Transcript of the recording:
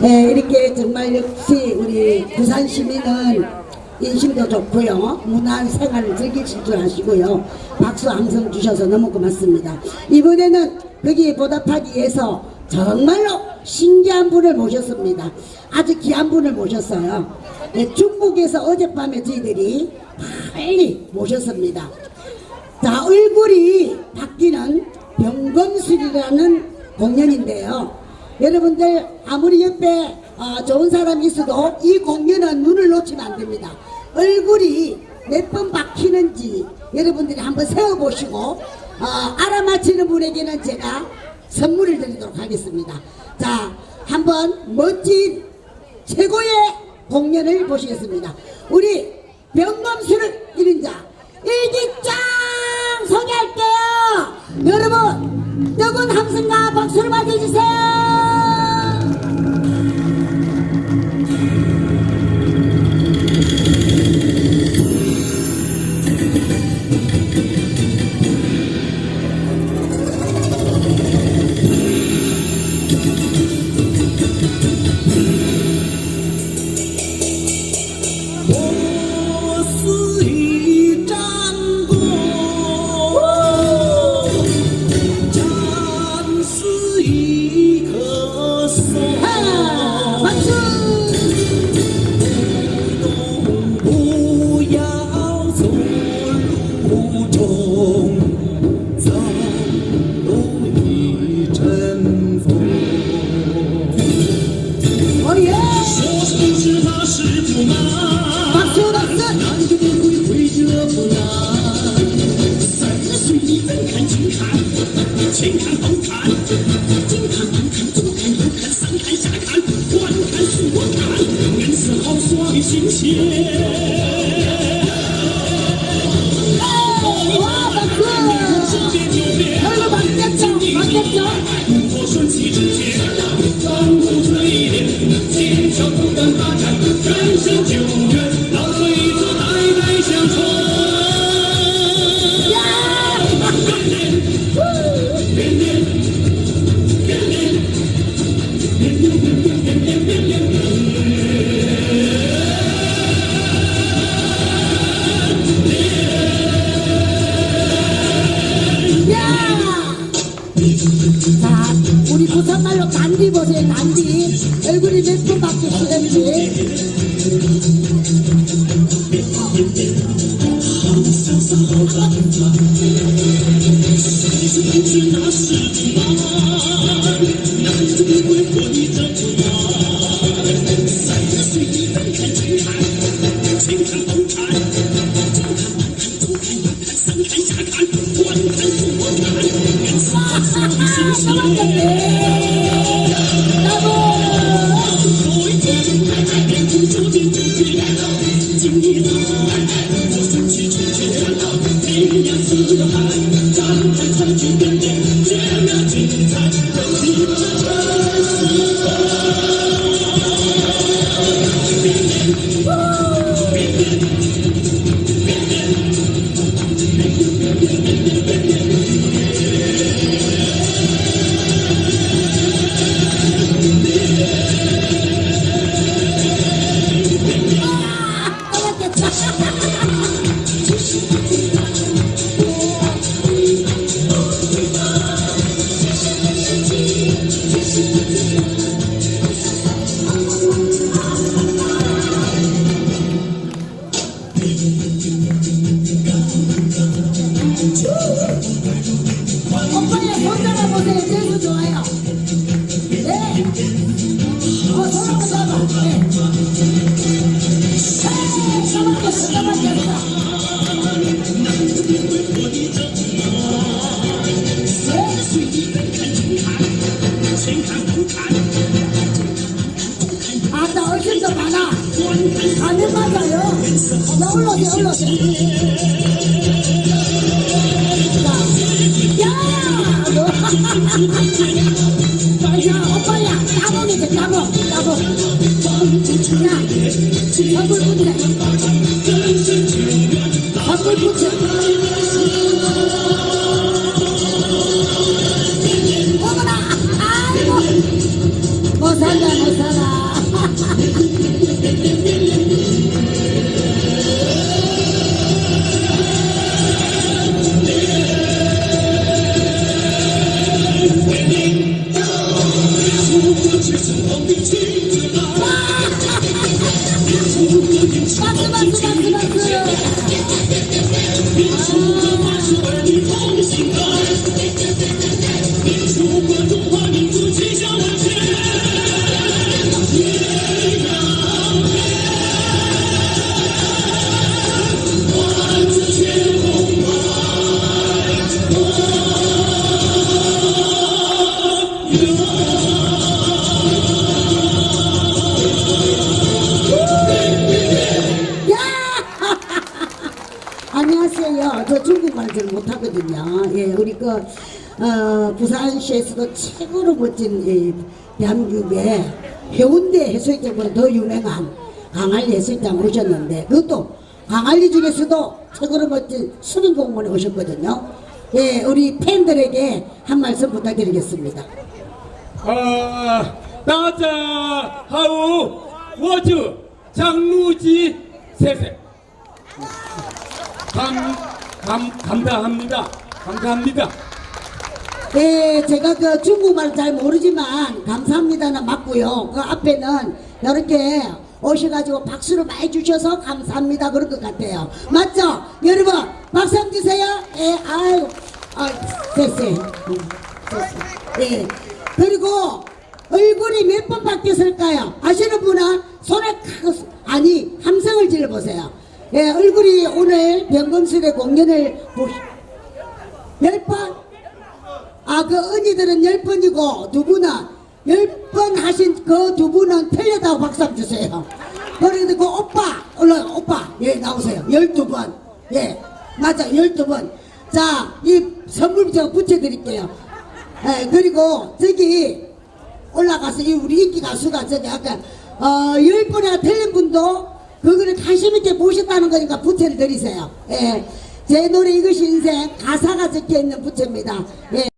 네, 이렇게 정말 역시 우리 부산 시민은 인심도 좋고요. 문화 생활을 즐기실 줄 아시고요. 박수 항상 주셔서 너무 고맙습니다. 이번에는 거기에 보답하기 위해서 정말로 신기한 분을 모셨습니다. 아주 귀한 분을 모셨어요. 네, 중국에서 어젯밤에 저희들이 빨리 모셨습니다. 자, 얼굴이 바뀌는 병검술이라는 공연인데요. 여러분들 아무리 옆에 어, 좋은 사람이 있어도 이 공연은 눈을 놓치면 안 됩니다. 얼굴이 몇번 바뀌는지 여러분들이 한번 세워보시고 어, 알아맞히는 분에게는 제가 선물을 드리도록 하겠습니다. 자, 한번 멋진 최고의 공연을 보시겠습니다. 우리 병검술을 이른 자 일기장 소개할게요. 여러분 뜨거운 함성과 박수를 맞아주세요. 三十岁你分看近看，前看后看，近看慢看左看右看上看下看，观看竖看，人是好耍的新鲜。 바뀌시는 보세요. 제일 좋아요. 네. 어, 손 한번 잡아. 네. 네, 잡았겠어, 잡았겠어. 아따 얼씬도 많아. 가면 맞아요. 나 올라오세요, 올라오세요. chi chi chi 저 중국말을 못하거든요. 예, 우리 그 어, 부산시에서도 최고로 멋진 이 대한민국의 해운대 해수욕장보다 더 유명한 강할리 해수욕장 오셨는데 그것도 강할리 중에서도 최고로 멋진 수민공원에 오셨거든요. 예, 우리 팬들에게 한 말씀 부탁드리겠습니다. 아, 나자 하우 워즈 장루지 세세 강 감, 감사합니다. 감사합니다. 예, 제가 그 중국말 잘 모르지만 감사합니다는 맞고요. 그 앞에는 이렇게 오셔가지고 박수를 많이 주셔서 감사합니다 그런 것 같아요. 맞죠? 여러분 박수 한번 주세요. 예, 아유, 아, 됐어요. 음, 됐어요. 예, 그리고 얼굴이 몇 번 바뀌었을까요? 아시는 분은 손에 아니 함성을 질러보세요. 예, 얼굴이 오늘 병검술의 공연을 보시 몇 번? 아, 그 언니들은 열 번이고 두 분은 열 번 하신 그 두 분은 틀렸다고 박수 주세요. 그런데 그 오빠, 얼른 오빠, 예, 나오세요. 열두 번. 예, 맞아, 열두 번. 자, 이 선물 제가 붙여드릴게요. 예, 그리고 저기 올라가서 이 우리 인기 가수가 저기 아까 어, 열 번이나 틀린 분도 그거를 관심 있게 보셨다는 거니까 부채를 드리세요. 예. 제 노래 이것이 인생 가사가 적혀 있는 부채입니다. 예.